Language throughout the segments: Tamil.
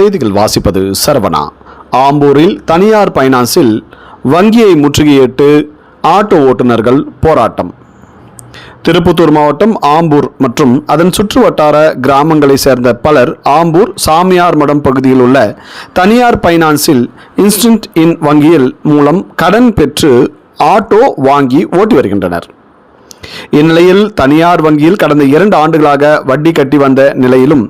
செய்திகள் வாசிப்பது சரவணா. ஆம்பூரில் தனியார் பைனான்ஸில் வங்கியை முற்றுகையிட்டு ஆட்டோ ஓட்டுநர்கள் போராட்டம். திருப்பத்தூர் மாவட்டம் ஆம்பூர் மற்றும் அதன் சுற்று வட்டார கிராமங்களை சேர்ந்த பலர் ஆம்பூர் சாமியார் மடம் பகுதியில் உள்ள தனியார் பைனான்ஸில் இன்ஸ்டன்ட் இன் வங்கியில் மூலம் கடன் பெற்று ஆட்டோ வாங்கி ஓட்டி வருகின்றனர். இந்நிலையில் தனியார் வங்கியில் கடந்த இரண்டு ஆண்டுகளாக வட்டி கட்டி வந்த நிலையிலும்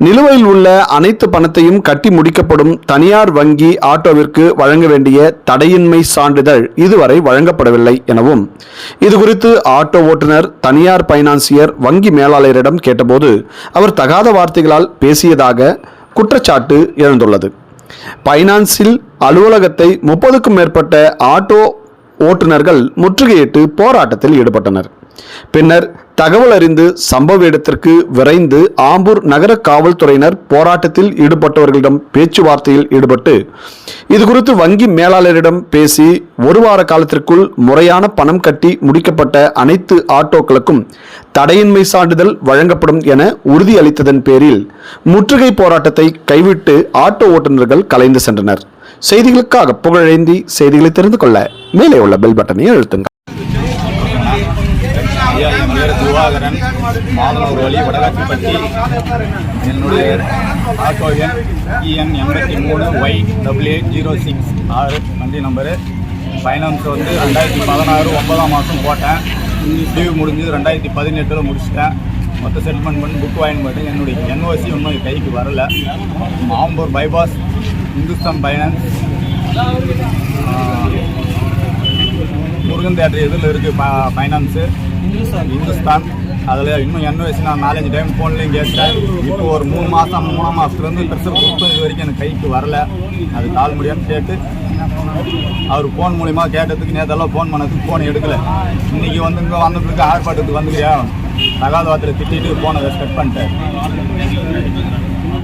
நிலுவையில் உள்ள அனைத்து பணத்தையும் கட்டி முடிக்கப்படும் தனியார் வங்கி ஆட்டோவிற்கு வழங்க வேண்டிய தடையின்மை சான்றிதழ் இதுவரை வழங்கப்படவில்லை எனவும் இதுகுறித்து ஆட்டோ ஓட்டுநர் தனியார் பைனான்சியர் வங்கி மேலாளரிடம் கேட்டபோது அவர் தகாத வார்த்தைகளால் பேசியதாக குற்றச்சாட்டு எழுந்துள்ளது. பைனான்சில் அலுவலகத்தை முப்பதுக்கும் மேற்பட்ட ஆட்டோ ஓட்டுநர்கள் முற்றுகையிட்டு போராட்டத்தில் ஈடுபட்டனர். பின்னர் தகவல் அறிந்து சம்பவ இடத்திற்கு விரைந்து ஆம்பூர் நகர காவல்துறையினர் போராட்டத்தில் ஈடுபட்டவர்களிடம் பேச்சுவார்த்தையில் ஈடுபட்டு இதுகுறித்து வங்கி மேலாளரிடம் பேசி ஒரு வார காலத்திற்குள் முறையான பணம் கட்டி முடிக்கப்பட்ட அனைத்து ஆட்டோக்களுக்கும் தடையின்மை சான்றிதழ் வழங்கப்படும் என உறுதியளித்ததன் பேரில் முற்றுகை போராட்டத்தை கைவிட்டு ஆட்டோ ஓட்டுநர்கள் கலைந்து சென்றனர். செய்திகளுக்காக புகழேந்தி செய்திகளை தெரிந்து கொள்ள மேலே உள்ள பெல் பட்டனை அழுத்துங்கள். பேர் திவாகரன் மாதனூர் வழி வடகாட்சிப்பட்டி என்னுடைய ஆட்டோ எண் இஎன் எண்பத்தி மூணு ஒய் டபிள்யூ ஜீரோ சிக்ஸ் ஆறு வண்டி நம்பரு ஃபைனான்ஸ் வந்து ரெண்டாயிரத்தி பதினாறு ஒன்பதாம் மாதம் போட்டேன். லீவ் முடிஞ்சு ரெண்டாயிரத்தி பதினெட்டில் முடிச்சிட்டேன். மொத்த செட்டில்மெண்ட் பண்ணி புக் வாங்கி பண்ணி என்னுடைய என்ஓசி இன்னும் என் கைக்கு வரல. Ambur bypass Hindustan finance Murugan theatre எதில் இருக்குது ஃபைனான்ஸு இந்துஸ்தான். அதில் இன்னும் என்ஓசி நான் நாலஞ்சு டைம் ஃபோன்லேயும் கேட்டேன். இப்போ ஒரு மூணு மாதம் மூணாம் மாதத்துலேருந்து ப்ரெஷர் கொடுத்தோம் இது வரைக்கும் எனக்கு கைக்கு வரல. அது கால் முடியாமல் கேட்டு அவர் ஃபோன் மூலிமா கேட்டதுக்கு நேற்றெல்லாம் ஃபோன் பண்ணதுக்கு ஃபோன் எடுக்கல. இன்னைக்கு வந்து இங்கே வந்ததுக்கு ஆர்ப்பாட்டத்துக்கு வந்துக்கியா தகாத வார்த்தையில் திட்டிட்டு ஃபோனை கட் பண்ணிட்டேன்.